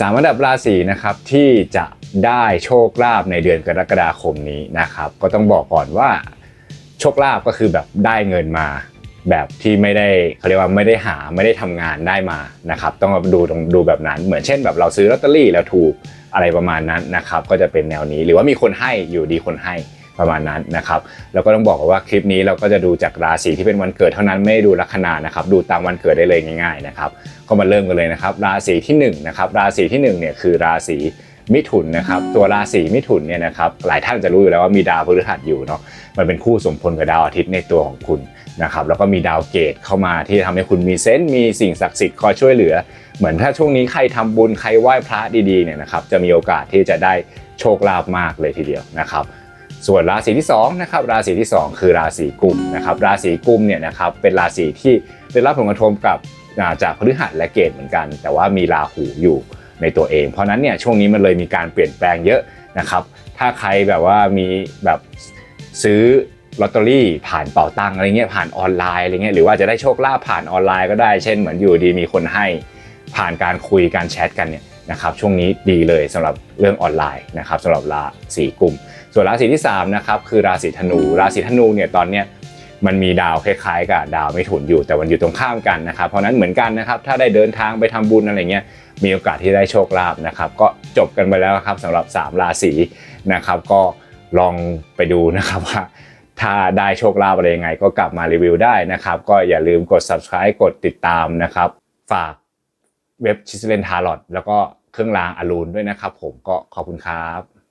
สามอันดับราศีนะครับที่จะได้โชคลาภในเดือนกรกฎาคมนี้นะครับ ก็ต้องบอกก่อนว่าโชคลาภก็คือแบบได้เงินมา แบบที่ไม่ได้เขาเรียกว่าไม่ได้หาไม่ได้ทำงานได้มานะครับ ต้องดูตรงดูแบบนั้น เหมือนเช่นแบบเราซื้อลอตเตอรี่แล้วถูกอะไรประมาณนั้นนะครับ ก็จะเป็นแนวนี้หรือว่ามีคนให้อยู่ดีคนให้ ประมาณนั้นนะครับแล้วก็ต้องบอกว่าคลิปนี้เราก็จะดูจากราศีที่เป็นวันเกิดเท่านั้นไม่ได้ดูลัคนานะครับดูตามวันเกิดได้เลยง่ายๆนะครับก็มาเริ่มกันเลยนะครับ ราศีที่1นะครับราศีที่1เนี่ยคือราศีมิถุนนะครับตัวราศีมิถุนเนี่ยนะครับหลายท่านจะรู้อยู่แล้วว่ามีดาวพฤหัสอยู่เนาะมันเป็นคู่สมพลกับดาวอาทิตย์ในตัวของคุณนะครับแล้วก็มีดาวเกตเข้ามาที่ทำให้คุณมีเซนต์มีสิ่งศักดิ์สิทธิ์คอยช่วยเหลือ เหมือนถ้าช่วงนี้ใครทำบุญใครไหว้พระดีๆเนี่ยนะครับจะมีโอกาสที่จะได้โชคลาภมากเลยทีเดียวนะครับ ส่วนราศีที่2นะครับราศีที่ 2 คือราศีกุมนะครับราศีกุมเนี่ยนะครับเป็นราศีที่ได้รับผลกระทบกับจากพฤหัสและเกตเหมือนกัน แต่ว่ามีราหูอยู่ในตัวเอง เพราะฉะนั้นเนี่ยช่วงนี้มันเลยมีการเปลี่ยนแปลงเยอะนะครับถ้าใครแบบว่ามีแบบซื้อลอตเตอรี่ผ่านเป่าตังอะไรเงี้ยผ่านออนไลน์อะไรเงี้ยหรือว่าจะได้โชคลาภผ่านออนไลน์ก็ได้ เช่นเหมือนอยู่ดีมีคนให้ผ่านการคุยการแชทกันเนี่ย นะครับช่วงนี้ดีเลยสำหรับเรื่องออนไลน์นะครับสำหรับราศีกุมส่วนราศีที่3นะครับคือราศีธนู ราศีธนูเนี่ยตอนเนี้ยมันมีดาวคล้ายๆ กับดาวไม่ถุนอยู่แต่มันอยู่ตรงข้ามกันนะครับ เพราะนั้นเหมือนกันนะครับถ้าได้เดินทางไปทำบุญอะไรเงี้ยมีโอกาสที่ได้โชคลาภนะครับก็จบกันไปแล้วครับสำหรับ 3 ราศีนะครับ ก็ลองไปดูนะครับว่าถ้าได้โชคลาภอะไรยังไง ก็กลับมารีวิวได้นะครับ ก็อย่าลืมกด subscribe กดติดตามนะครับ ฝาก เว็บชิสเลนทารอตแล้วก็เครื่องรางอรูนด้วยนะครับผมก็ขอบคุณครับ